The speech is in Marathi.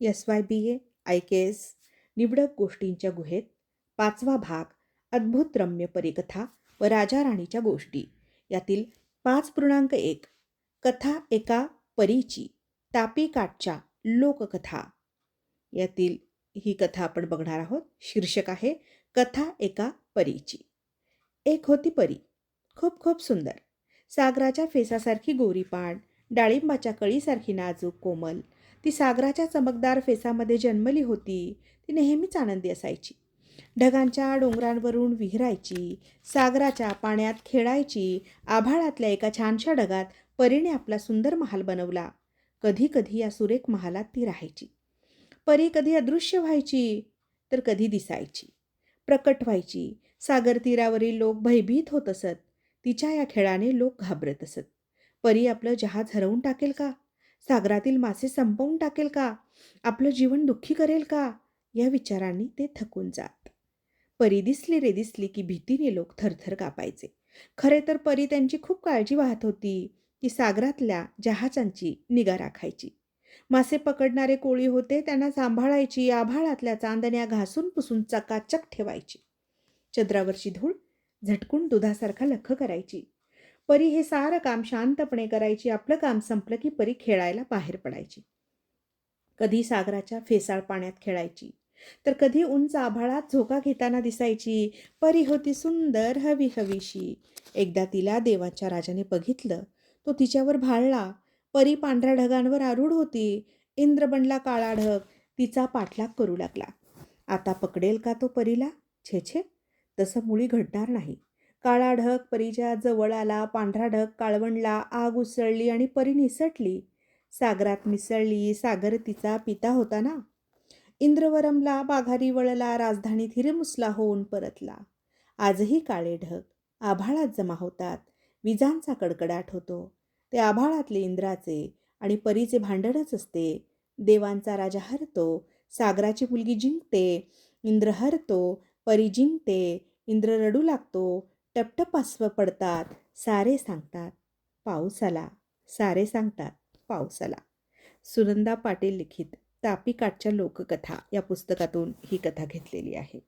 S Y B A I K S निवडक गोष्टींच्या गुहेत पाचवा भाग अद्भुत रम्य परिकथा व राजा राणीच्या गोष्टी. यातील पाच पूर्णांक एक कथा एका परीची तापी काठच्या लोककथा. यातील ही कथा आपण बघणार आहोत. शीर्षक आहे कथा एका परीची. एक होती परी खूप खूप सुंदर. सागराच्या फेसासारखी गोरीपान डाळिंबाच्या कळीसारखी नाजूक कोमल ती सागराच्या चमकदार फेसामध्ये जन्मली होती. ती नेहमीच आनंदी असायची. ढगांच्या डोंगरांवरून विहिरायची सागराच्या पाण्यात खेळायची आभाळातल्या एका छानशा ढगात परीने आपला सुंदर महाल बनवला. कधी कधी या सुरेख महालात ती राहायची. परी कधी अदृश्य व्हायची तर कधी दिसायची. प्रकट व्हायची. सागर तीरावरील लोक भयभीत होत असत. तिच्या या खेळाने लोक घाबरत असत. परी आपलं जहाज हरवून टाकेल का? सागरातील मासे संपवून टाकेल का? आपलं जीवन दुःखी करेल का? या विचारांनी ते थकून जात. परी दिसली रे दिसली की भीतीने लोक थरथर कापायचे. खरे तर परी त्यांची खूप काळजी वाहत होती की सागरातल्या जहाजांची निगा राखायची. मासे पकडणारे कोळी होते त्यांना सांभाळायची आभाळातल्या चांदण्या घासून पुसून चकाचक ठेवायची. चंद्रावरची धूळ झटकून दुधासारखा लख करायची. परी हे सारं काम शांतपणे करायची आपलं काम संपलं की परी खेळायला बाहेर पडायची. कधी सागराच्या फेसाळ पाण्यात खेळायची तर कधी उंच आभाळात झोका घेताना दिसायची परी होती सुंदर हवी हवीशी एकदा तिला देवाच्या राजाने बघितलं तो तिच्यावर भाळला. परी पांढऱ्या ढगांवर आरूढ होती. इंद्र बनला काळा ढग तिचा पाठलाग करू लागला. आता पकडेल का तो परीला? छे छे तसं मुळी घडणार नाही. काळा ढग परीच्या जवळ आला पांढरा ढग काळवंडला आग उसळली आणि परी निसटली. सागरात मिसळली सागर तिचा पिता होता ना? इंद्रवरमला बाघारी वळला राजधानीत हिरमुसला होऊन परतला. आजही काळे ढग आभाळात जमा होतात विजांचा कडकडाट होतो. ते आभाळातले इंद्राचे आणि परीचे भांडणच असते. देवांचा राजा हरतो सागराची मुलगी जिंकते इंद्र हरतो परी जिंकते इंद्र रडू लागतो टपटपस्व पडतात. सारे सांगतात पाऊस आला सारे सांगतात पाऊस आला सुनंदा पाटील लिखित तापी काठच्या लोककथा या पुस्तकातून ही कथा घेतलेली आहे.